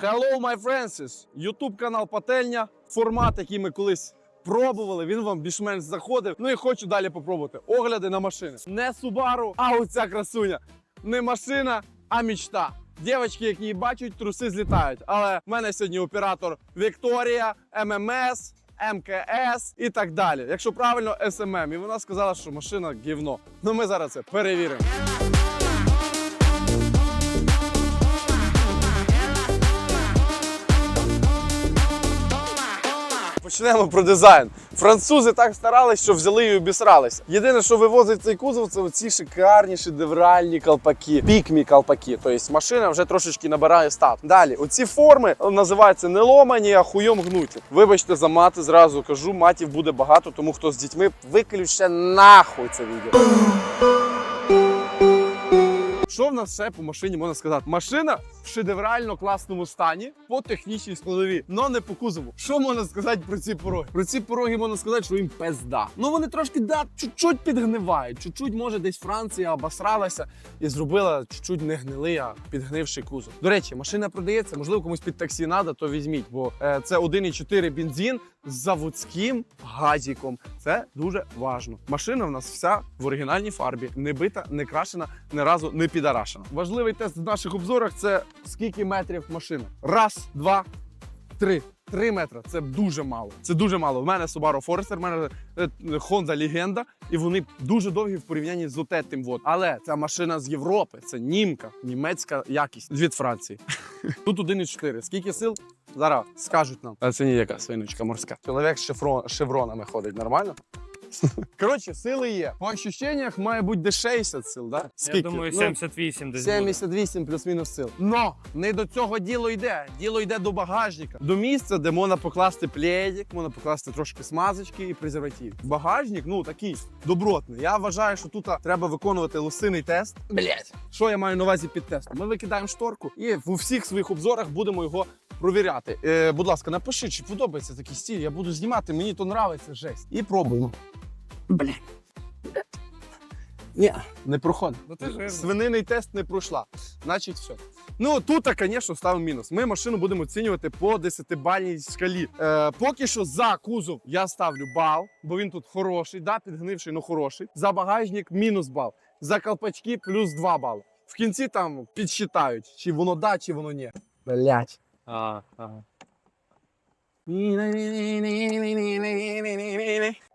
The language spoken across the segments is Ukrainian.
Hello, my friends! Ютуб канал Пательня. Формат, який ми колись пробували, він вам більш-менш заходив. Ну і хочу далі попробувати. Огляди на машини. Не Subaru, а оця красуня. Не машина, а мічта. Дівчатки, які її бачать, труси злітають. Але в мене сьогодні оператор Вікторія, ММС, МКС і так далі. Якщо правильно, СММ. І вона сказала, що машина гівно. Ну ми зараз це перевіримо. Почнемо про дизайн. Французи так старались, що взяли і обісрались. Єдине, що вивозить цей кузов, це оці шикарні шедевральні колпаки, пікмі колпаки. Тобто машина вже трошечки набирає стат. Далі, оці форми називаються не ломані, а хуйом гнуті. Вибачте за мати, зразу кажу, матів буде багато, тому хто з дітьми виключте нахуй це відео. Що в нас ще по машині можна сказати? Машина в шедеврально класному стані по технічній складові, але не по кузову. Що можна сказати про ці пороги? Про ці пороги можна сказати, що їм пизда. Ну вони трошки да, чуть-чуть підгнивають. Чуть-чуть, може, десь Франція обосралася і зробила чуть-чуть не гнилий, а підгнивший кузов. До речі, машина продається, можливо, комусь під таксі треба, то візьміть, бо е, це 1,4 бензин з заводським газіком. Це дуже важно. Машина в нас вся в оригінальній фарбі, не бита, не крашена, ні разу не підарашена. Важливий тест в наших обзорах це скільки метрів машина. Раз, два, три. Три метри це дуже мало. Це дуже мало. В мене Subaru Forester, в мене е, Honda Legenda, і вони дуже довгі в порівнянні з отетим. Вот. Але ця машина з Європи, це німка, німецька якість від Франції. Тут 1,4. Скільки сил? Зараз скажуть нам. А це не яка свиночка морська. Чоловік з шифро- шевронами ходить нормально. Коротше, сили є. По ощущеннях має бути десь 60 сил, да? Я думаю, Ну, 78 десь буде. 78 плюс-мінус сил. Но не до цього діло йде. Діло йде до багажника, до місця, де можна покласти пледик, можна покласти трошки смазочки і презерватив. Багажник, ну такий добротний. Я вважаю, що тут треба виконувати лосиний тест. Блять, що я маю на увазі під тестом? Ми викидаємо шторку і в усіх своїх обзорах будемо його провіряти. Е, будь ласка, напиши, чи подобається такий стиль. Я буду знімати, мені то нравиться жесть. І пробуємо. Блять. Ні, не проходить. Ну ти жирний. Свининий тест не пройшла. Значить, все. Ну тут, звісно, ставимо мінус. Ми машину будемо оцінювати по 10-бальній шкалі. Е, поки що за кузов я ставлю бал, бо він тут хороший, да, підгнивший, але хороший. За багажник мінус бал. За колпачки плюс 2 бали. В кінці там підсчитають, чи воно да, чи воно ні. Блять. А, ага.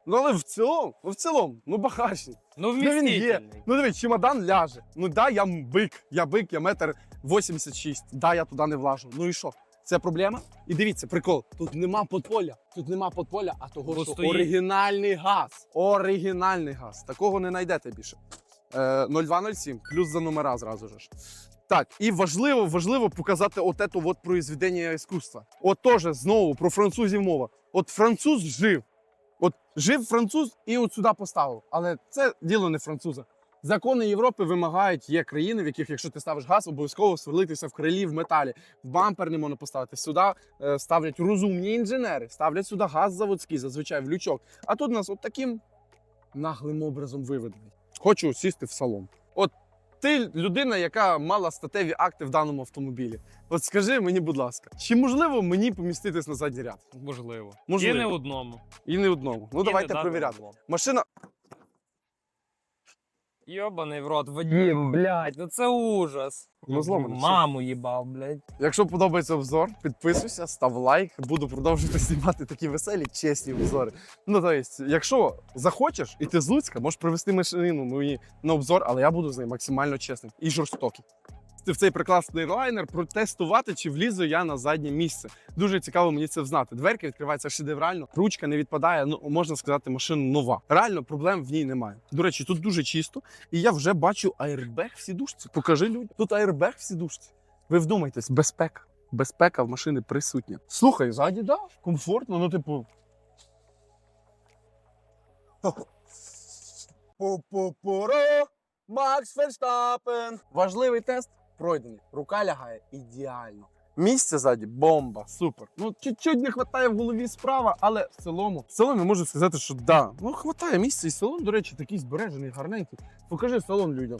Ну але в цілому, ну в цілому, ну багажник. Ну, Ну, він є. вмістительний. Ну дивись, чемодан ляже. Ну да, я бик, я бик, я метр 86. Да, я туди не влажу. Ну і що? Це проблема? І дивіться, прикол. Тут нема подполя. Тут нема подполя, а того, Бо що стоїть. оригінальний газ. Оригінальний газ. Такого не знайдете більше. Е, 0207, плюс за номера зразу ж. Так, і важливо, важливо показати от ету от произведення іскусства. От теж знову про французів мова. От француз жив. Жив француз і от сюди поставив. Але це діло не француза. Закони Європи вимагають, є країни, в яких, якщо ти ставиш газ, обов'язково сверлитися в крилі в металі. В бампер не можна поставити. Сюди е, ставлять розумні інженери, ставлять сюди газ заводський, зазвичай в лючок. А тут нас от таким наглим образом виведений. Хочу сісти в салон. От ти людина, яка мала статеві акти в даному автомобілі. От скажи мені, будь ласка, чи можливо мені поміститись на задній ряд? Можливо. Можливо. І не одному. І не одному. Ну І давайте не перевіряти. задному. Машина Йобаний в рот, Вадим, блядь, ну це ужас. Ну, зломано. Маму їбав, блядь. Якщо подобається обзор, підписуйся, став лайк. Буду продовжувати знімати такі веселі, чесні обзори. Ну то тобто, якщо захочеш, і ти з Луцька, можеш привезти машину мені на обзор, але я буду з нею максимально чесним і жорстоким. В цей прекрасний лайнер протестувати, чи влізу я на заднє місце. Дуже цікаво мені це взнати. Дверки відкриваються шедеврально, ручка не відпадає. Ну можна сказати, машина нова. Реально проблем в ній немає. До речі, тут дуже чисто, і я вже бачу аербег в сідушці. Покажи людям. Тут аербег в сідушці. Ви вдумайтесь, безпека. Безпека в машини присутня. Слухай, ззаді, да, комфортно, ну типу. Пу-пу-пуро, Макс Ферстапен. Важливий тест пройдений. Рука лягає ідеально. Місце ззаді бомба, супер. Ну, чуть-чуть не вистачає в голові справа, але в цілому, в цілому можу сказати, що да. Ну, хватає місця, і салон, до речі, такий збережений, гарненький. Покажи салон людям.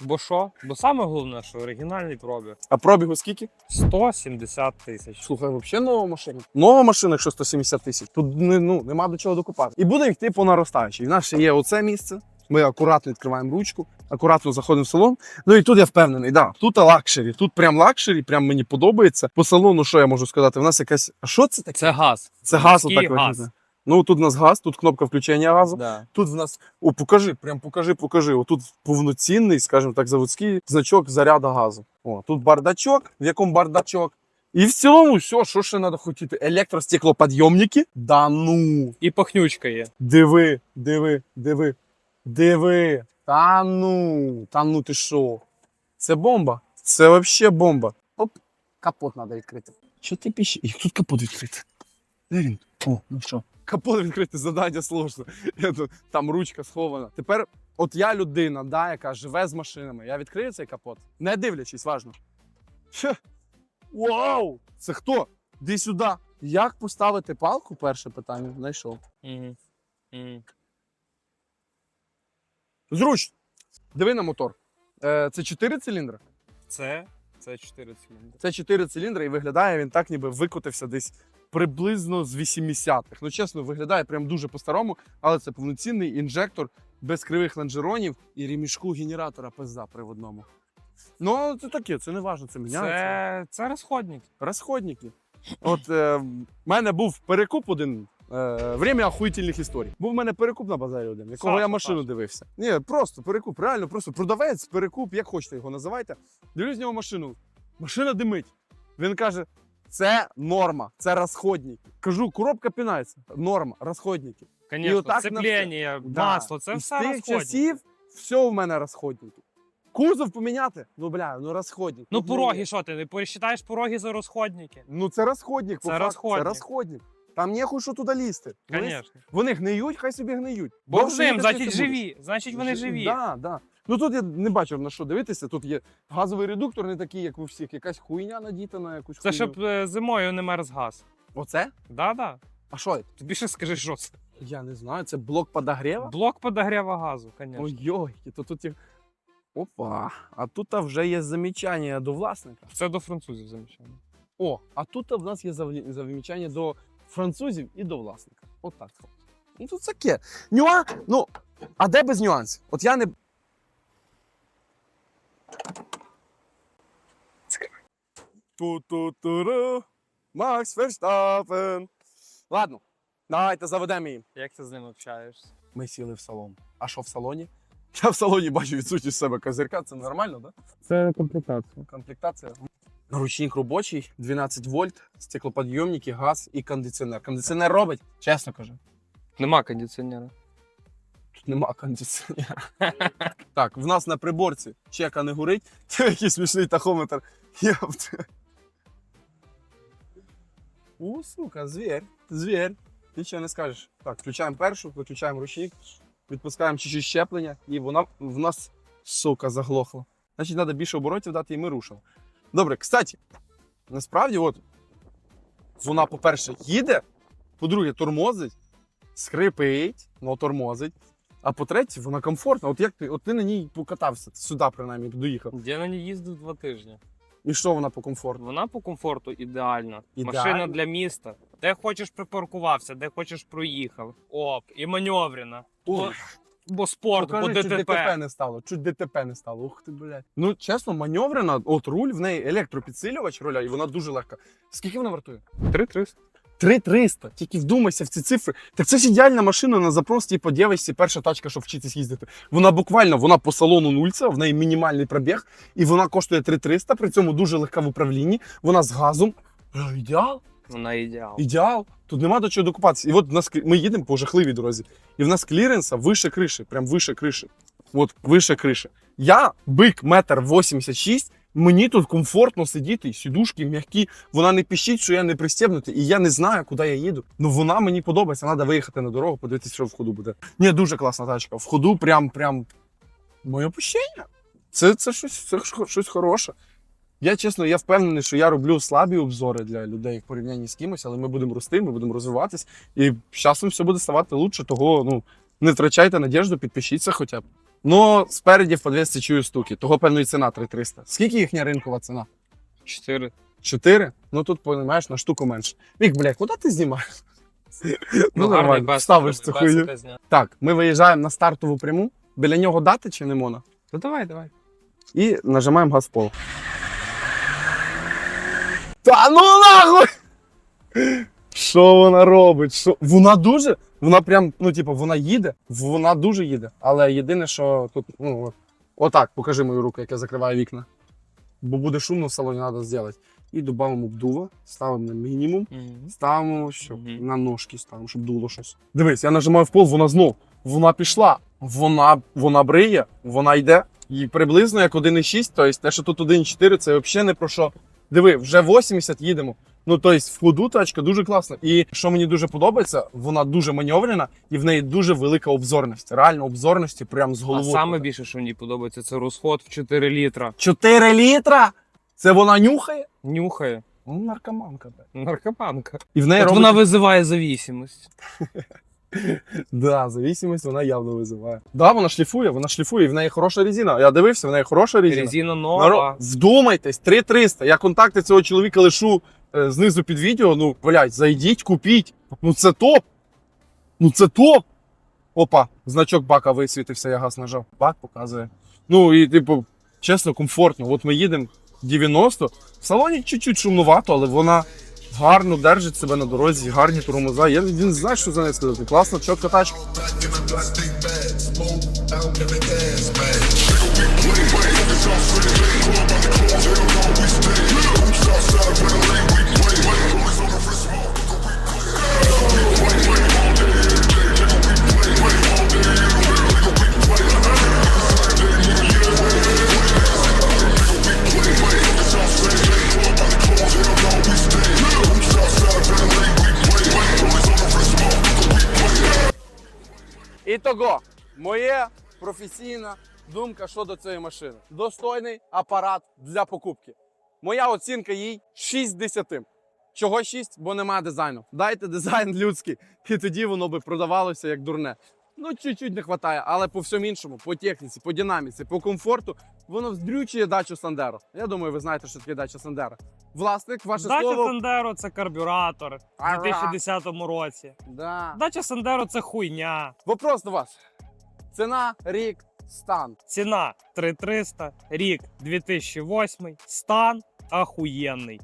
Бо що? Бо саме головне, що оригінальний пробіг. А пробігу скільки? 170 тисяч. Слухай, взагалі нова машина. Нова машина, якщо 170 тисяч. Тут не, ну, нема до чого докупати. І буде йти по наростаючій. У нас ще є оце місце. Ми акуратно відкриваємо ручку, акуратно заходимо в салон. Ну і тут я впевнений, да, тут лакшері. Тут прям лакшері, прям мені подобається. По салону, що я можу сказати? У нас якась. А що це таке? Це газ. Це газ отак виглядає. Ну тут у нас газ, тут кнопка включення газу. Да. Тут в нас, о, покажи, прям покажи, покажи. Отут повноцінний, скажімо так, заводський значок заряду газу. О, тут бардачок, в якому бардачок. І в цілому, все, що ще треба хотіти? Електростеклоподйомники? Да ну. І пахнючка є. Диви, диви, диви, диви. Та ну, та ну ти що? Це бомба. Це взагалі бомба. Оп, капот треба відкрити. Що ти піщиш? І тут капот відкрити. Де він? О, ну що? Капот відкрити, задання сложно. Я тут- Там ручка схована. Тепер, от я людина, да, яка живе з машинами. Я відкрию цей капот, не дивлячись, важно. Хе. Вау! Це хто? Іди сюди. Як поставити палку? Перше питання знайшов. Угу. Угу. Зручно. Диви на мотор. Е, це 4 циліндри? Це, це 4 циліндри. Це 4 циліндри, і виглядає він так, ніби викотився десь приблизно з 80-х. Ну, чесно, виглядає прям дуже по-старому, але це повноцінний інжектор без кривих лонжеронів і ремішку генератора пизда приводному. Ну, це таке, це не важливо, це міняється. Це, це розходник. Розходники. От е, в мене був перекуп один. Е, время охуїтельних історій. Був в мене перекуп на базарі один, якого Саша, я машину Саша. дивився. Ні, просто перекуп, реально, просто продавець, перекуп, як хочете його називайте. Дивлюсь з нього машину. Машина димить. Він каже: це норма, це розходники. Кажу, коробка пінається. Норма, розходники. Звісно, отак на сцеплення, Да. масло, це І все з тих часів все в мене розходники. Кузов поміняти? Ну бля, ну розходник. Ну, пороги, що ти, не посчитаєш пороги за розходники? Ну це розходник, по Це факту. розходник. Це розходник. Там нехуй що туди лізти. Вони, Звісно. вони гниють, хай собі гниють. Бо взим, їхати значить живі. Значить вони живі. Да, да. Ну тут я не бачив на що дивитися. Тут є газовий редуктор, не такий, як у всіх. Якась хуйня надіта на якусь Це хуйню. щоб е, зимою не мерз газ. Оце? Да-да. А що? це? Тобі ще скажи, що це? Я не знаю, це блок подогрєва? Блок подогрєва газу, звісно. Ой-ой, то тут є. Опа, а тут вже є замічання до власника. Це до французів замічання. О, а тут в нас є замічання до французів і до власника. От. Ну тут таке. Нюанс. Ну, а де без нюансів? От я не. Ту-ту-ту-ру. Макс Ферштапен. Ладно, давайте заведемо її. Як ти з ним общаєшся? Ми сіли в салон. А що в салоні? Я в салоні бачу відсутність себе козирка, це нормально, так? Да? Це комплектація. Комплектація. Ручник робочий, 12 вольт, стеклоподйомники, газ і кондиціонер. Кондиціонер робить, чесно кажу. Нема кондиціонера. Тут нема кондиціонера. так, в нас на приборці чека не горить. Це якийсь смішний тахометр. У, сука, звір. Звір. Нічого не скажеш. Так, включаємо першу, виключаємо ручник, відпускаємо чуть-чуть щеплення, і вона в нас, сука, заглохла. Значить, треба більше оборотів дати, і ми рушимо. Добре, кстати, насправді, от, вона, по-перше, їде, по-друге, тормозить, скрипить, ну тормозить. А по-третє, вона комфортна. От як ти, от ти на ній покатався, сюди принаймні доїхав. Я на ній їздив два тижні. І що вона по комфорту? Вона по комфорту ідеальна. Ідеально? Машина для міста. Де хочеш припаркувався, де хочеш проїхав. Оп, і маневрена. Бо, бо спорт, бо Покажи, чуть ДТП. ДТП не стало, чуть ДТП не стало. Ух ти, блядь. Ну, чесно, маневрена, от руль, в неї електропідсилювач руля, і вона дуже легка. Скільки вона вартує? 3300. 3300. Тільки вдумайся в ці цифри. Так це ж ідеальна машина на запрос, типу, дівчинці, перша тачка, щоб вчитись їздити. Вона буквально вона по салону нульця, в неї мінімальний пробіг, і вона коштує 3300, при цьому дуже легка в управлінні. Вона з газом. Бля, Ідеал. Вона ідеал. Ідеал. Тут нема до чого докупатися. І от нас ми їдемо по жахливій дорозі. І в нас кліренса вище криші, прям вище криші. От вище криші. Я бик метр 86, мені тут комфортно сидіти, сідушки м'які, вона не піщить, що я не пристебнутий, і я не знаю, куди я їду. Ну вона мені подобається. Треба виїхати на дорогу, подивитися, що в ходу буде. Ні, дуже класна тачка. В ходу прям прям моє опущення. Це, це щось, це щось хороше. Я чесно, я впевнений, що я роблю слабі обзори для людей в порівнянні з кимось, але ми будемо рости, ми будемо розвиватись, і з часом все буде ставати лучше. Того ну не втрачайте надіжду, підпишіться хоча б. Ну, спереді в подвісці чую стуки. Того, певно, і ціна 3300. Скільки їхня ринкова ціна? Чотири. 4? Ну тут, розумієш, на штуку менше. Вік, бля, куди ти знімаєш? Ну, гарний нормально, без, ставиш цю хуйню. Так, ми виїжджаємо на стартову пряму. Біля нього дати чи не можна? Ну давай, давай. І нажимаємо газ в пол. Та ну нахуй! Що вона робить? Що? Вона дуже. Вона прям, ну, типу, вона їде, вона дуже їде. Але єдине, що тут, ну, от, отак, покажи мою руку, як я закриваю вікна. Бо буде шумно в салоні, треба зробити. І додамо обдува, ставимо на мінімум, ставимо що? Мгм. На ножки ставимо, щоб дуло щось. Дивись, я нажимаю в пол, вона знов. Вона пішла. Вона, вона бриє, вона йде. І приблизно як 1,6, тобто те, що тут 1,4, це взагалі не про що. Диви, вже 80 їдемо. Ну, тобто, в ходу тачка дуже класна. І що мені дуже подобається, вона дуже маневрена і в неї дуже велика обзорність. Реально обзорності прям з А саме більше, що мені подобається, це розход в 4 літра. 4 літра! Це вона нюхає? Нюхає. Ну, наркоманка. Наркоманка. І в неї От робить... вона визиває завісимость. Да, зависимость вона явно визиває. Да, вона шліфує, вона шліфує, і в неї хороша резина. Я дивився, в неї хороша резина. Резина нова. Вдумайтесь, 3300. Я контакти цього чоловіка лишу е, знизу під відео. Ну, блядь, зайдіть, купіть. Ну це топ. Ну це топ. Опа, значок бака висвітився, я газ нажав. Бак показує. Ну і типу, чесно, комфортно. От ми їдемо 90. В салоні чуть-чуть шумнувато, але вона гарно держить себе на дорозі, гарні тормоза. Я він знає, що за неї сказати. Класна, чітка тачка. І того, моя професійна думка щодо цієї машини. Достойний апарат для покупки. Моя оцінка їй 6 десятим. Чого 6? Бо немає дизайну. Дайте дизайн людський, і тоді воно би продавалося як дурне. Ну, чуть-чуть не вистачає, але по всьому іншому, по техніці, по динаміці, по комфорту, воно вздрючує дачу Сандеро. Я думаю, ви знаєте, що таке дача Сандеро. Власник, ваше Дача слово. Сандеро це карбюратор в Ара. 2010 році. Да. Дача Сандеро це хуйня. Вопрос до вас. Ціна, рік, стан. Ціна 3300, рік 2008, стан ахуєнний.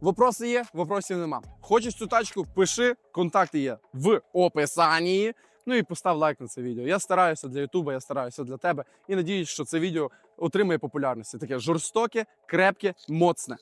Вопроси є, вопросів нема. Хочеш цю тачку, пиши, контакти є в описанні. Ну і постав лайк на це відео. Я стараюся для Ютуба, я стараюся для тебе і надіюсь, що це відео отримає популярності. Таке жорстоке, крепке, моцне.